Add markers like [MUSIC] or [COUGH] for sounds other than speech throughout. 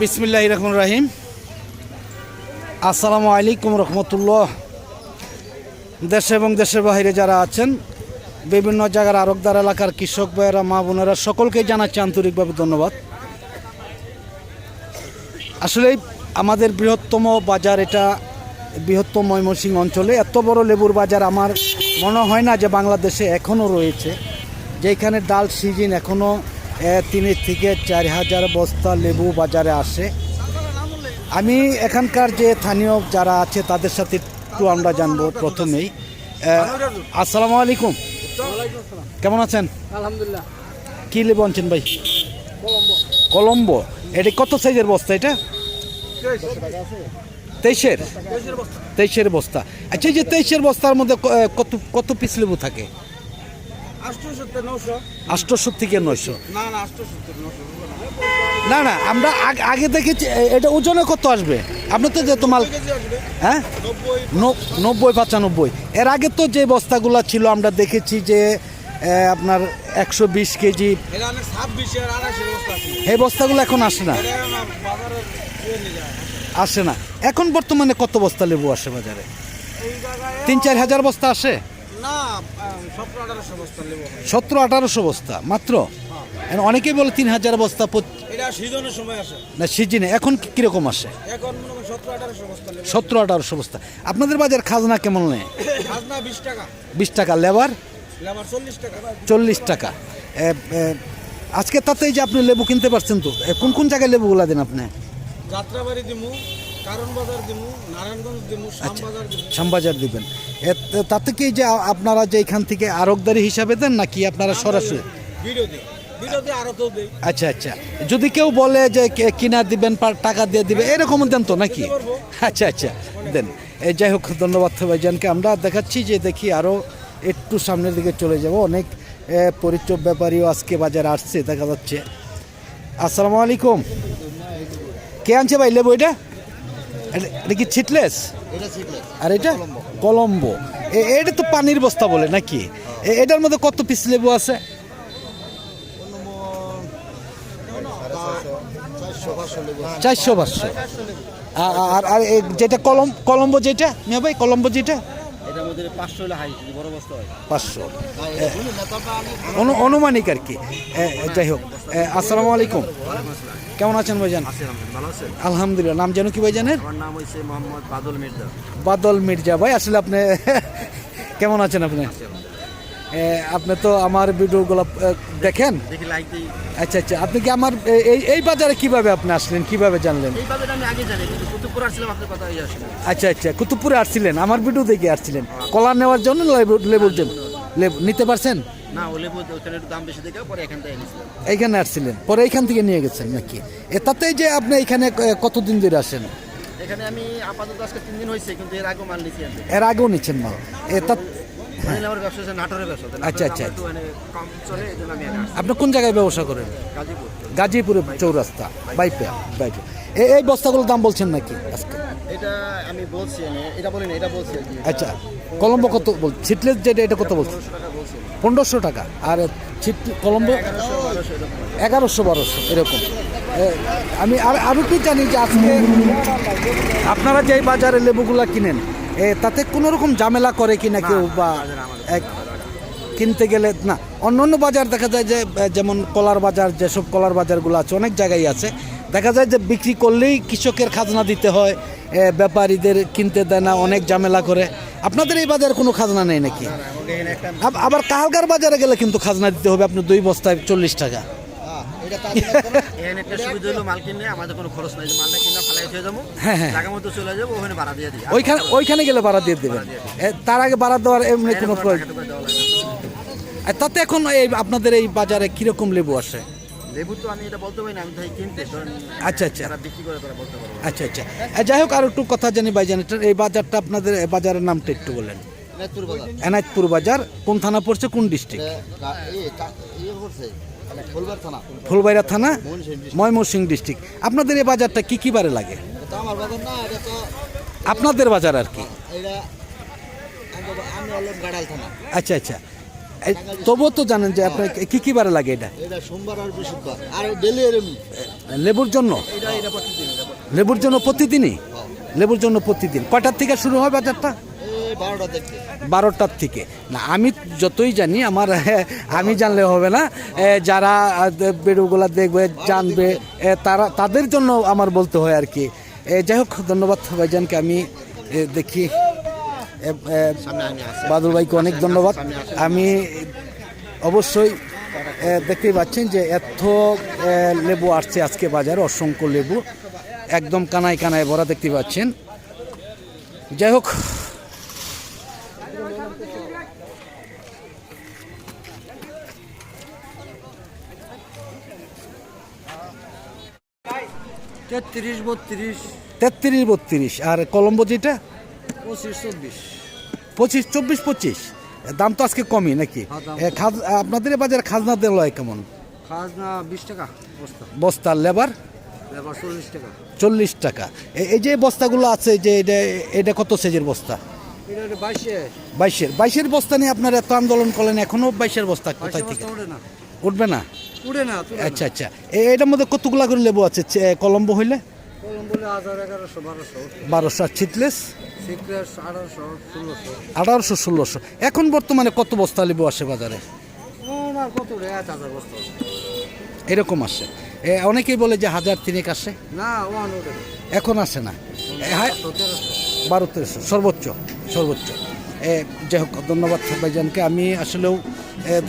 বিসমিল্লাহ রহমান রাহিম। আসসালামু আলাইকুম রহমতুল্লাহ। দেশে এবং দেশের বাইরে যারা আছেন, বিভিন্ন জায়গার আরকদার এলাকার কৃষক ভাইয়েরা, মা বোনেরা সকলকেই জানাচ্ছি আন্তরিকভাবে ধন্যবাদ। আসলে আমাদের বৃহত্তম বাজার এটা বৃহত্তম ময়মনসিংহ অঞ্চলে। এত বড় লেবুর বাজার আমার মনে হয় না যে বাংলাদেশে এখনও রয়েছে। যেখানে ডাল সিজন এখনও তিন থেকে চার হাজার বস্তা লেবু বাজারে আসে। আমি এখানকার যে স্থানীয় যারা আছে তাদের সাথে একটু আমরা জানব প্রথমেই। আসসালামু আলাইকুম। কেমন আছেন? আলহামদুলিল্লাহ। কি লেবু আনছেন ভাই? কলম্বো। এটা কত সাইজের বস্তা এটা? তেইশের। তেইশের বস্তা। আচ্ছা এই যে তেইশের বস্তার মধ্যে কত কত পিস লেবু থাকে? আষ্টশো থেকে নয়শো। না না আমরা আগ- দেখেছি এটা ওজনে কত আসবে? আপনি তো যে তোমার হ্যাঁ? নব্বই পঁচানব্বই এর আগে তো যে বস্তাগুলো ছিল আমরা দেখেছি যে আপনার একশো বিশ কেজি। এই বস্তাগুলো এখন আসে না। আসে না। এখন বর্তমানে কত বস্তা লেবু আসে বাজারে? তিন চার হাজার বস্তা আসে? সতেরো আঠারোশো বস্তা মাত্র? এখন অনেকেই বলে তিন হাজার বস্তা না সিজনে এখন কীরকম আসে? মনে সতেরো আঠারোশো বস্তা আপনাদের বাজার খাজনা কেমন নেয়? বিশ টাকা। লেবার? চল্লিশ টাকা। আজকে তাতেই যে আপনি লেবু কিনতে পারছেন তো কোন কোন জায়গায় লেবুগুলা দেন আপনি? যাত্রাবাড়ি দিমু কারণ বাজার দিমু নারায়ণগঞ্জ দিমু শ্যামবাজার দিমু। শ্যামবাজার দিবেন। তাতে কি যে আপনারা যে এখান থেকে আরকদারি হিসাবে দেন নাকি আপনারা সরাসরি? ভিডিও দিই। আচ্ছা আচ্ছা। যদি কেউ বলে যে কিনা দিবেন টাকা দিয়ে দিবে এরকম দেন তো নাকি? আচ্ছা আচ্ছা দেন। এ, যাই হোক ধন্যবাদ ভাইজানকে। আমরা দেখাচ্ছি যে দেখি আরও একটু সামনের দিকে চলে যাব। অনেক পরিচয় ব্যাপারীও আজকে বাজারে আসছে দেখা যাচ্ছে। আসসালামু আলাইকুম। কে আনছে ভাই লেবু এটা? এটা- কি ছিটলেস আর এটা? কলম্বো। এ- এটা তো পানির বস্তা বলে নাকি? এটার মধ্যে কত পিস লেবু আছে? চারশো পাঁচশো। আর আর যেটা কলম কলম্বো যেটা? মিয়া ভাই কলম্বো যেটা? পাঁচশো অনুমানিক আর কি। যাই হোক। আসসালামু আলাইকুম। কেমন আছেন ভাইজান? আলহামদুলিল্লাহ নাম যেন কি ভাইজানের? আমার নাম হচ্ছে মোহাম্মদ বাদল মির্জা। বাদল মির্জা। ভাই আসলে আপনি [LAUGHS] কেমন আছেন আপনি? আপনি তো আমার ভিডিওগুলো দেখেন? আচ্ছা আচ্ছা আপনি কি আমার এই এই বাজারে কীভাবে আপনি আসলেন? কীভাবে জানলেন? আচ্ছা আচ্ছা কুতুবপুরে আসছিলেন আমার ভিডিও দেখে আসছিলেন। কলা নেওয়ার জন্য লেবুর জন্য লেবু নিতে পারছেন? না ওলে ওখানে একটু দাম বেশি দেখে পরে এখান থেকে এনেছিলাম। এইখানে আসছিলেন পরে এইখান থেকে নিয়ে গেছেন নাকি? এ তাতেই যে আপনি এখানে কতদিন ধরে আসেন? এখানে আমি আপাতত আজকে তিন দিন হয়েছে কিন্তু এর আগেও মাল নিচ্ছি এর আগেও নিচ্ছেন মাল? এ তা মানে আমার ব্যবসা হচ্ছে নাটোরের ব্যবসা আচ্ছা, আচ্ছা। মানে কম চলে এই জন্য আমি আপনি কোন জায়গায় ব্যবসা করেন? গাজীপুর। গাজীপুরে চৌরাস্তা বাইপে বাইপে এই এই বস্তাগুলোর দাম বলছেন নাকি আজকে? এটা আমি বলছি এটা বলিনি এটা বলছি আচ্ছা কলম্বো কত বল ছিটলেস যেটা এটা কত বলছেন? পনেরোশো টাকা। আর ছিট কলম্বো এগারোশো, বারোশো, এরকম। আমি আর আরও কি জানি যে আজকে আপনারা যেই বাজারে লেবুগুলা কিনেন তাতে কোনো রকম ঝামেলা করে কিনা কেউ বা কিনতে গেলে, না। অন্য অন্য বাজার দেখা যায় যে যেমন কলার বাজার, যেসব কলার বাজারগুলো আছে, অনেক জায়গায় আছে। দেখা যায় যে বিক্রি করলেই কৃষকের খাজনা দিতে হয় ব্যাপারীদের কিনতে দেয় না, অনেক ঝামেলা করে। আপনাদের এই বাজারে কোনো খাজনা নেই নাকি? আবার কাহালগার বাজারে গেলে কিন্তু খাজনা দিতে হবে আপনি দুই বস্তায় চল্লিশ টাকা। হয়ে হ্যাঁ, ওইখানে গেলে দিয়ে দেবেন। তার আগে দেওয়ার এমনি তাতে এখন আপনাদের এই বাজারে কীরকম লেবু আসে? লেবু তো আমি এটা বলতে পারি না আমি তাই কিনতে আচ্ছা আচ্ছা। যারা বিক্রি করে তারা বলতে পারব। আচ্ছা আচ্ছা। যাই হোক আর একটু কথা জানি ভাইজান এই বাজারটা আপনাদের বাজারের নামটা একটু বলেন। বাজার। এনায়তপুর বাজার কোন থানা পড়ছে কোন ডিস্ট্রিক্ট? থানা। ফুলবাইরা থানা ময়মনসিংহ ময়মনসিংহ ডিস্ট্রিক্ট। আপনাদের এই বাজারটা কি কি বারে লাগে? আপনাদের বাজার আর কি? আচ্ছা আচ্ছা। তবুও তো জানেন যে আপনার কি কি বারে লাগে এটা? এটা সোমবার আর বৃহস্পতিবার। আর ডেলি এরমি লেবুর জন্য। লেবুর জন্য প্রতিদিনই? লেবুর জন্য প্রতিদিন। কয়টার থেকে শুরু হয় বাজারটা? বারোটা বারোটার থেকে। না আমি যতই জানি আমার আমি জানলে হবে না। যারা বেড়ুগুলা দেখবে জানবে তারা তাদের জন্য আমার বলতে হয় আর কি। যাই হোক ধন্যবাদ ভাইজানকে আমি দেখি এ, এ, সামনে আমি আসি বাদল ভাইকে অনেক ধন্যবাদ। আমি অবশ্যই দেখতেই পাচ্ছেন যে এত লেবু আসছে আজকে বাজারে অসংখ্য লেবু। একদম কানায় কানায় ভরা দেখতে পাচ্ছেন। যাই হোক তেত্রিশ বত্রিশ। তেত্রিশ বত্রিশ। আর কলম্বো যেটা? পঁচিশ চব্বিশ। পঁচিশ চব্বিশ পঁচিশ? দাম তো আজকে কমই নাকি? হ্যাঁ, আপনাদের বাজারে খাজনা দেওয়া লয় কেমন? খাজনা বিশ টাকা বস্তা। বস্তার লেবার? চল্লিশ টাকা। চল্লিশ টাকা। এই যে বস্তাগুলো আছে যে এটা এটা কত সাইজের বস্তা? বাইশের। বাইশের বস্তা নিয়ে আপনারা এত আন্দোলন করলেন এখনও বাইশের বস্তা কোথায় থেকে? উঠবে না? উঠে না আচ্ছা আচ্ছা। এটার মধ্যে কতগুলা করে লেবু আছে? কলম্বো হইলে? বারোশো। আর ছিটলেস আঠারোশো ষোলোশো। এখন বর্তমানে কত বস্তা লেবু আসে বাজারে? ওনার কত রে? এক হাজার বস্তা এরকম আসে। অনেকেই বলে যে হাজার তিনেক আসে। না এখন আসে না। বারো তেরোশো সর্বোচ্চ সর্বোচ্চ। যাই হোক ধন্যবাদ ভাইজানকে আমি আসলেও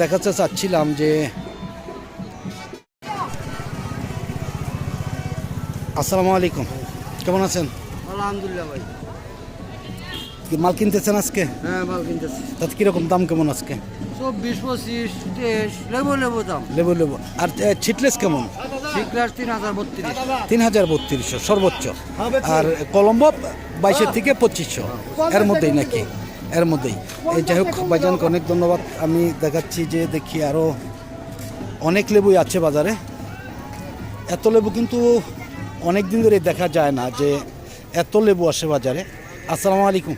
দেখাতে চাচ্ছিলাম যে আসসালামু আলাইকুম। কেমন আছেন? আলহামদুলিল্লাহ ভাই। কি মাল কিনতেছেন আজকে? হ্যাঁ মাল কিনতেছি। তাতে কীরকম দাম কেমন আজকে? চব্বিশ পঁচিশ তেইশ লেবু লেবু দাম। লেবু লেবু। আর ছিটলেস কেমন? সিক্রেট তিন হাজার বত্রিশ। তিন হাজার বত্রিশশো সর্বোচ্চ। আর কলম্বো বাইশের থেকে পঁচিশশো। এর মধ্যেই নাকি? এর মধ্যেই। এই যাই হোক ভাইজানকে অনেক ধন্যবাদ। আমি দেখাচ্ছি যে দেখি আরও অনেক লেবুই আছে বাজারে। এত লেবু কিন্তু অনেক দিন ধরে দেখা যায় না যে এত লেবু আসে বাজারে। আসসালামু আলাইকুম।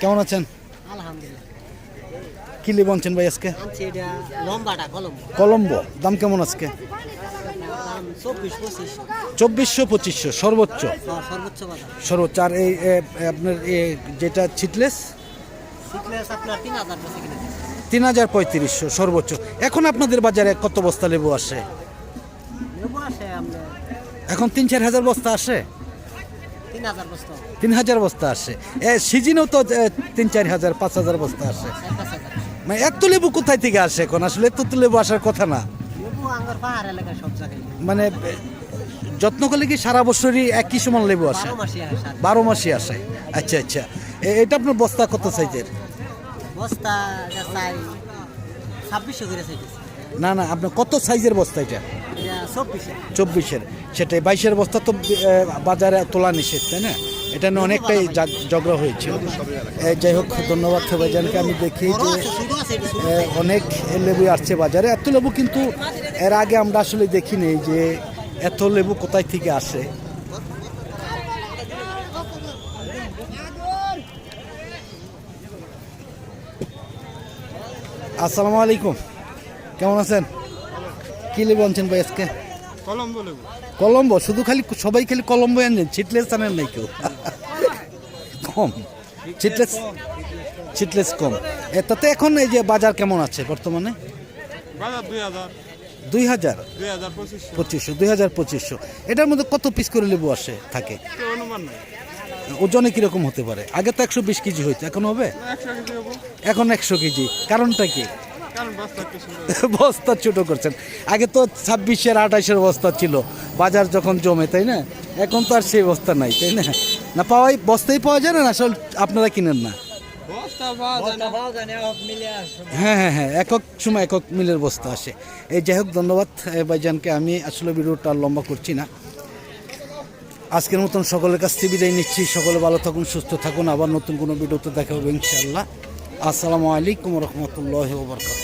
কেমন আছেন? কি লেবু আনছেন ভাই আজকে? কলম্বো। দাম কেমন আজকে? চব্বিশশো পঁচিশশো সর্বোচ্চ? সর্বোচ্চ আর এই আপনার যেটা ছিটলেস আপনার তিন হাজার পঁয়ত্রিশশো সর্বোচ্চ। এখন আপনাদের বাজারে কত বস্তা লেবু আসে? এখন তিন চার হাজার বস্তা আসে? তিন হাজার বস্তা। আসে। এ সিজনেও তো তিন চার হাজার পাঁচ হাজার বস্তা আসে। মানে এত লেবু কোথায় থেকে আসে এখন? আসলে এত লেবু আসার কথা না। মানে যত্ন করলে কি সারা বছরই একই সমান লেবু আসে? বারো মাসে আসে মাসই আসে। আচ্ছা আচ্ছা। এটা আপনার বস্তা কত সাইজের? বস্তা না না আপনার কত সাইজের বস্তা এটা চব্বিশের। সেটাই বাইশের বস্তা তো বাজারে তোলা নিষেধ তাই না? এটা নিয়ে অনেকটাই ঝগড়া হয়েছিল এ, যাই হোক ধন্যবাদ ভাইজানকে আমি দেখি যে অনেক লেবু আসছে বাজারে। এত লেবু কিন্তু এর আগে আমরা আসলে দেখিনি যে এত লেবু কোথায় থেকে আসে। আসসালামু আলাইকুম। কেমন আছেন? কি লেবু আনছেন ভাই আজকে? কলম্বো লেবু? কলম্বো শুধু খালি সবাই খালি কলম্বো আনলেন ছিটলেস আনেন নাই কেউ। কম ছিটলেস ছিটলেস কম। তাতে এখন এই যে বাজার কেমন আছে বর্তমানে? বাজার দুই হাজার। দুই হাজার? পঁচিশশো। দুই হাজার পঁচিশশো। এটার মধ্যে কত পিস করে লেবু আসে থাকে? ওজনে কীরকম হতে পারে? আগে তো একশো বিশ কেজি হইতো এখন হবে। এখন একশো কেজি। কারণটা কি? [LAUGHS] বস্তা ছোট করছেন। আগে তো ছাব্বিশের আঠাশের বস্তা ছিল। বাজার যখন জমে তাই না? এখন তো আর সেই বস্তা নাই তাই না? না পাওয়াই বস্তাই পাওয়া যায় না? আসলে আপনারা কিনেন না? বস্তা পাওয়া যায় না। পাওয়া যায় না মিলে আসে। হ্যাঁ হ্যাঁ হ্যাঁ একক সময় একক মিলের বস্তা আসে। এই যাই হোক ধন্যবাদ ভাইজানকে। আমি আসলে ভিডিওটা আর লম্বা করছি না। আজকের মতন সকলের কাছ থেকে বিদায় নিচ্ছি। সকলে ভালো থাকুন সুস্থ থাকুন। আবার নতুন কোনো ভিডিওতে দেখা হবে ইনশাআল্লাহ। আসসালামু আলাইকুম রহমতুল্লাহ বরকাত